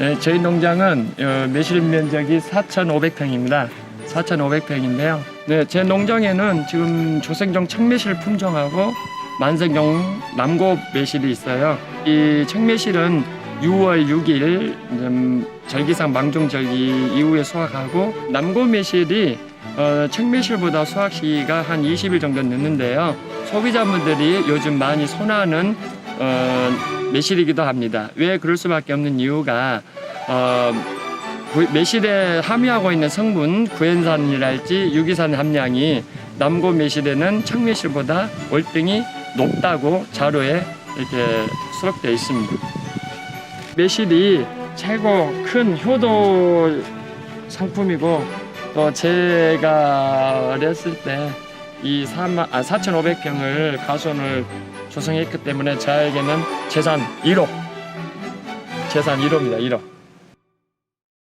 네, 저희 농장은 어, 매실 면적이 4,500평입니다. 4,500평인데요. 네, 제 농장에는 지금 조생종 청매실 품종하고 만생종 남고 매실이 있어요. 이 청매실은 6월 6일 음, 절기상 망종절기 이후에 수확하고 남고 매실이 어, 청매실보다 수확 시기가 한 20일 정도 늦는데요. 소비자분들이 요즘 많이 선호하는 어, 매실이기도 합니다. 왜 그럴 수밖에 없는 이유가 어, 구- 매실에 함유하고 있는 성분 구연산이랄지 유기산 함량이 남고 매실에는 청매실보다 월등히 높다고 자료에 이렇게 수록되어 있습니다. 매실이 최고 큰 효도 상품이고 또 제가 어렸을 때 이 4,500평을 가수원을 조성했기 때문에 저에게는 재산 1호 재산 1호입니다 1호